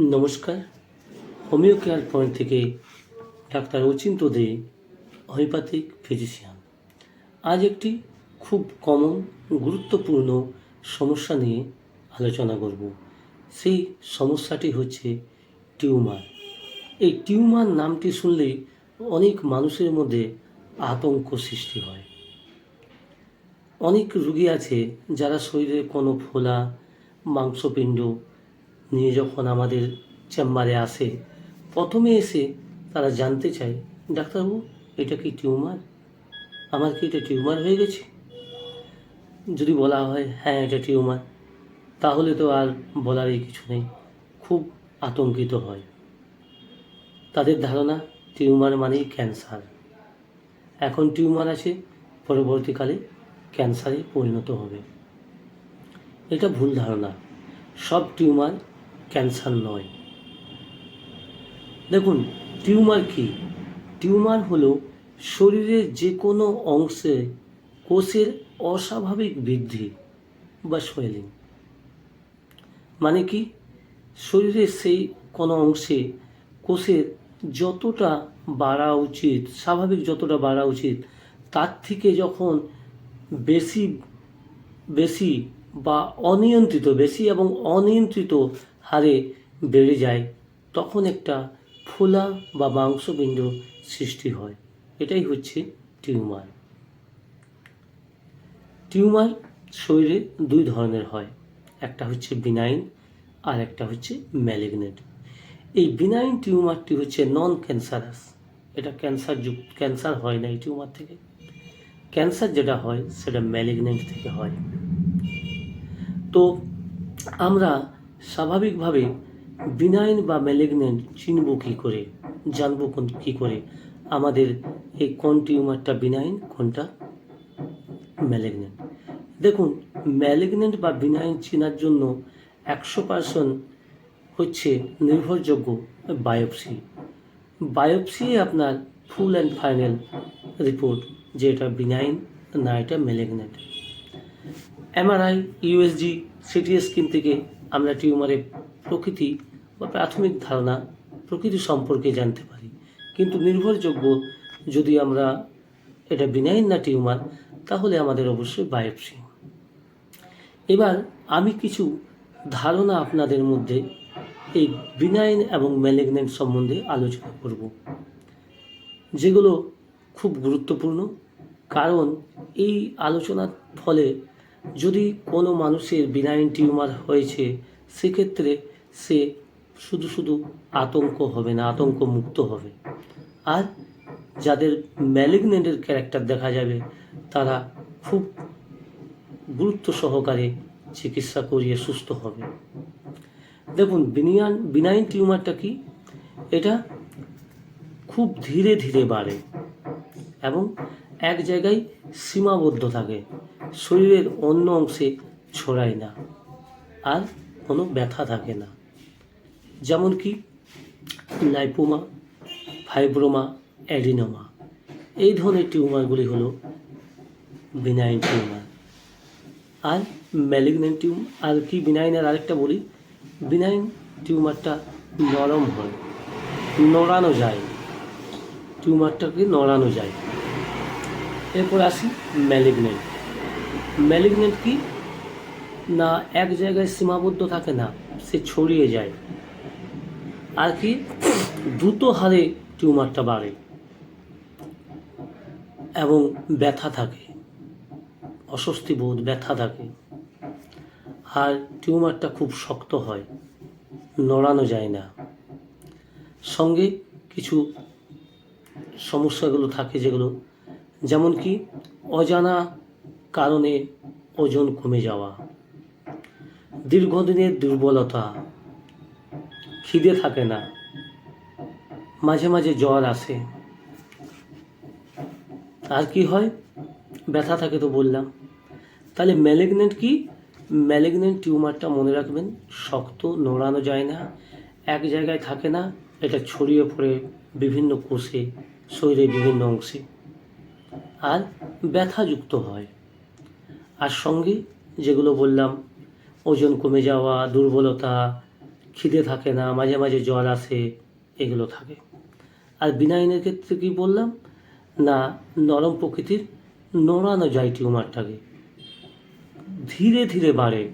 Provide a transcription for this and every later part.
নমস্কার। Homeo care point থেকে doctor Achinta De, homoeopathic physician. আজ একটি খুব কমন, গুরুত্বপূর্ণ সমস্যা নিয়ে আলোচনা করব। সেই সমস্যাটি হচ্ছে টিউমার। এই টিউমার নামটি শুনলে অনেক মানুষের মধ্যে আতঙ্ক সৃষ্টি হয়। অনেক রুগী আছে যারা শরীরে কোনো ফোলা, মাংসপিণ্ড নিয়ে যখন আমাদের চেম্বারে আসে, প্রথমে এসে তারা জানতে চায়, ডাক্তারবাবু, এটা কি টিউমার? আমার কি এটা টিউমার হয়ে গেছে? যদি বলা হয় হ্যাঁ এটা টিউমার, তাহলে তো আর বলারই কিছু নেই, খুব আতঙ্কিত হয়। তাদের ধারণা, টিউমার মানেই ক্যান্সার। এখন টিউমার আছে, পরবর্তীকালে ক্যান্সারে পরিণত হবে। এটা ভুল ধারণা। সব টিউমার ক্যান্সার নয়। দেখুন, টিউমার কি? টিউমার হলো শরীরের যে কোনো অংশে কোষের অস্বাভাবিক বৃদ্ধি বা সোয়েলিং। মানে কি? শরীরের সেই কোনো অংশে কোষের যতটা বাড়া উচিত, স্বাভাবিক যতটা বাড়া উচিত, তার থেকে যখন বেশি বেশি বা অনিয়ন্ত্রিত, বেশি এবং অনিয়ন্ত্রিত হারে বেড়ে যায়, তখন একটা ফোলা বা মাংসপিণ্ড সৃষ্টি হয়। এটাই হচ্ছে টিউমার। টিউমার শরীরে দুই ধরনের হয়, একটা হচ্ছে বিনাইন আর একটা হচ্ছে ম্যালিগনেন্ট এই বিনাইন টিউমারটি হচ্ছে নন ক্যান্সারাস এটা ক্যান্সার যুক্ত ক্যান্সার হয় না এই টিউমার থেকে। ক্যান্সার যেটা হয়, সেটা ম্যালিগনেন্ট থেকে হয়। তো আমরা স্বাভাবিকভাবে বিনাইন বা ম্যালিগনেন্ট চিনব কী করে, জানব কোন কী করে? আমাদের এই কোন টিউমারটা বিনাইন কোনটা ম্যালিগনেন্ট দেখুন ম্যালিগনেন্ট বা বিনাইন চেনার জন্য একশো পার্সেন্ট হচ্ছে নির্ভরযোগ্য বায়োপসি। বায়োপসি আপনার ফুল অ্যান্ড ফাইনাল রিপোর্ট যে এটা বিনাইন না এটা malignant MRI USG CT scan থেকে আমরা টিউমারের প্রকৃতি বা প্রাথমিক ধারণা, প্রকৃতি সম্পর্কে জানতে পারি। কিন্তু নির্ভরযোগ্য যদি আমরা এটা বিনাইন না টিউমার, তাহলে আমাদের অবশ্যই বায়োপসি এবার আমি কিছু ধারণা আপনাদের মধ্যে এই বিনাইন এবং ম্যালেগনেন্ট সম্বন্ধে আলোচনা করব। যেগুলো খুব গুরুত্বপূর্ণ, কারণ এই আলোচনার ফলে যদি কোনো মানুষের বিনাইন টিউমার হয়েছে, সেক্ষেত্রে সে শুধু শুধু আতঙ্ক হবে না আতঙ্ক মুক্ত হবে। আর যাদের ম্যালিগনেন্টের ক্যারেক্টার দেখা যাবে, তারা খুব গুরুত্ব সহকারে চিকিৎসা করিয়ে সুস্থ হবে। দেখুন, বিনিয়ান, বিনাইন টিউমারটা কি? এটা খুব ধীরে ধীরে বাড়ে এবং এক জায়গায় সীমাবদ্ধ থাকে। শরীরের অন্য অংশে ছড়ায় না। আর কোনো ব্যথা থাকে না। যেমন কি লাইপোমা, ফাইব্রোমা, অ্যাডিনোমা। এই ধরনের টিউমারগুলি হলো বিনাইন টিউমার। আর ম্যালিগনেন্ট টিউমার আর কি বিনাইনের আরেকটা বলি? বিনাইন টিউমারটা নরম হয়, নড়ানো যায়। টিউমারটাকে নড়ানো যায়। এরপর আসি ম্যালিগনেন্ট ম্যালিগনেন্ট কি? না, এক জায়গায় সীমাবদ্ধ থাকে না, সে ছড়িয়ে যায়। আর কি? দ্রুত হারে টিউমারটা বাড়ে এবং ব্যথা থাকে, অস্বস্তি বোধ, ব্যথা থাকে। আর টিউমারটা খুব শক্ত হয়, নড়ানো যায় না। সঙ্গে কিছু সমস্যাগুলো থাকে যেগুলো, যেমন কি, অজানা কারণে ওজন কমে যাওয়া, দীর্ঘদিনের দুর্বলতা, খিদে থাকে না, মাঝে মাঝে জ্বর আসে। আর কি হয়? ব্যথা থাকে তো বললাম। তাহলে ম্যালেগনেন্ট কি? ম্যালেগনেন্ট টিউমারটা মনে রাখবেন, শক্ত, নড়ানো যায় না, এক জায়গায় থাকে না, এটা ছড়িয়ে পড়ে বিভিন্ন কোষে, শরীরের বিভিন্ন অংশে। আর ব্যথাযুক্ত হয়। আর সঙ্গে, যেগুলো বললাম, ওজন কমে যাওয়া, দুর্বলতা, খিদে থাকে না, মাঝে মাঝে জ্বর আসে, এগুলো থাকে। আর বিনাইনের ক্ষেত্রে কি বললাম? না, নরম প্রকৃতির নড়ানো যায় টিউমারটাকে। ধীরে ধীরে বাড়ে।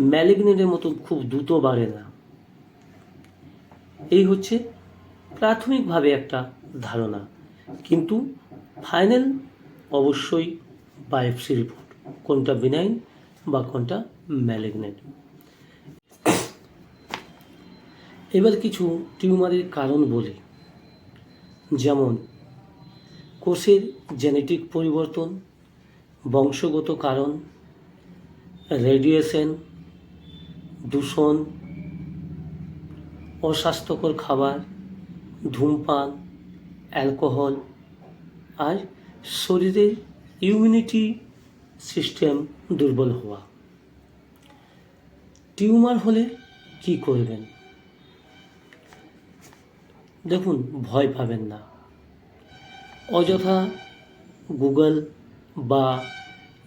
ম্যালিগনেটের মতো খুব দ্রুত বাড়ে না। এই হচ্ছে প্রাথমিকভাবে একটা ধারণা। কিন্তু ফাইনাল অবশ্যই বায়োপসি রিপোর্ট কোনটা বিনাইন বা কোনটা ম্যালিগনেন্ট এবার কিছু টিউমারের কারণ বলি। যেমন, কোষের জেনেটিক পরিবর্তন, বংশগত কারণ রেডিয়েশন দূষণ, অস্বাস্থ্যকর খাবার, ধূমপান অ্যালকোহল আর শরীরের ইমিউনিটি সিস্টেম দুর্বল হওয়া। টিউমার হলে কি করবেন? দেখুন, ভয় পাবেন না। অযথা গুগল বা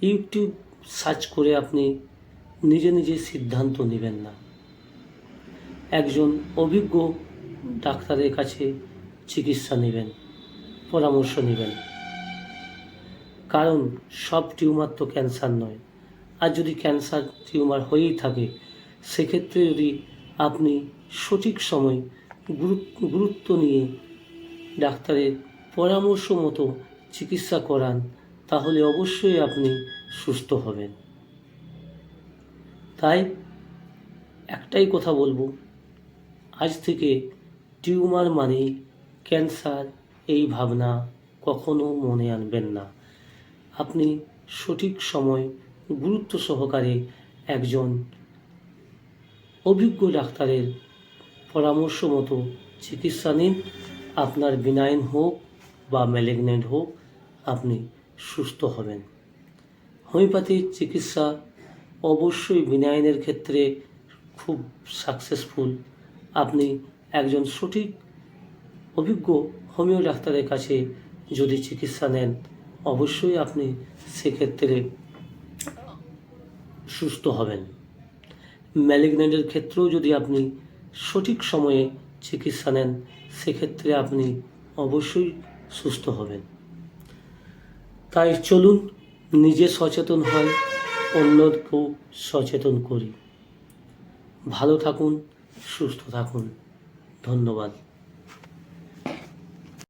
ইউটিউব সার্চ করে আপনি নিজে নিজে সিদ্ধান্ত নেবেন না। একজন অভিজ্ঞ ডাক্তারের কাছে চিকিৎসা নেবেন, পরামর্শ নেবেন। কারণ সব টিউমার তো ক্যান্সার নয়। আর যদি ক্যান্সার টিউমার হয়েই থাকে, সেক্ষেত্রে যদি আপনি সঠিক সময় গুরুত্ব নিয়ে ডাক্তারের পরামর্শ মতো চিকিৎসা করান, তাহলে অবশ্যই আপনি সুস্থ হবেন। তাই একটাই কথা বলব, আজ থেকে টিউমার মানে ক্যান্সার এই ভাবনা কখনো মনে আনবেন না। আপনি সঠিক সময় গুরুত্ব সহকারে একজন অভিজ্ঞ ডাক্তারের পরামর্শ মতো চিকিৎসা নিন। আপনার বিনাইন হোক বা ম্যালিগনেন্ট হোক, আপনি সুস্থ হবেন। হোমিওপ্যাথির চিকিৎসা অবশ্যই বিনাইনের ক্ষেত্রে খুব সাকসেসফুল। আপনি একজন সঠিক, অভিজ্ঞ হোমিও ডাক্তারের কাছে যদি চিকিৎসা নেন অবশ্যই আপনি সেক্ষেত্রে সুস্থ হবেন। ম্যালিগনেন্টের ক্ষেত্রেও যদি আপনি সঠিক সময়ে চিকিৎসা নেন, সেক্ষেত্রে আপনি অবশ্যই সুস্থ হবেন। তাই চলুন, নিজে সচেতন হয় অন্যকেও সচেতন করি। ভালো থাকুন, সুস্থ থাকুন। ধন্যবাদ।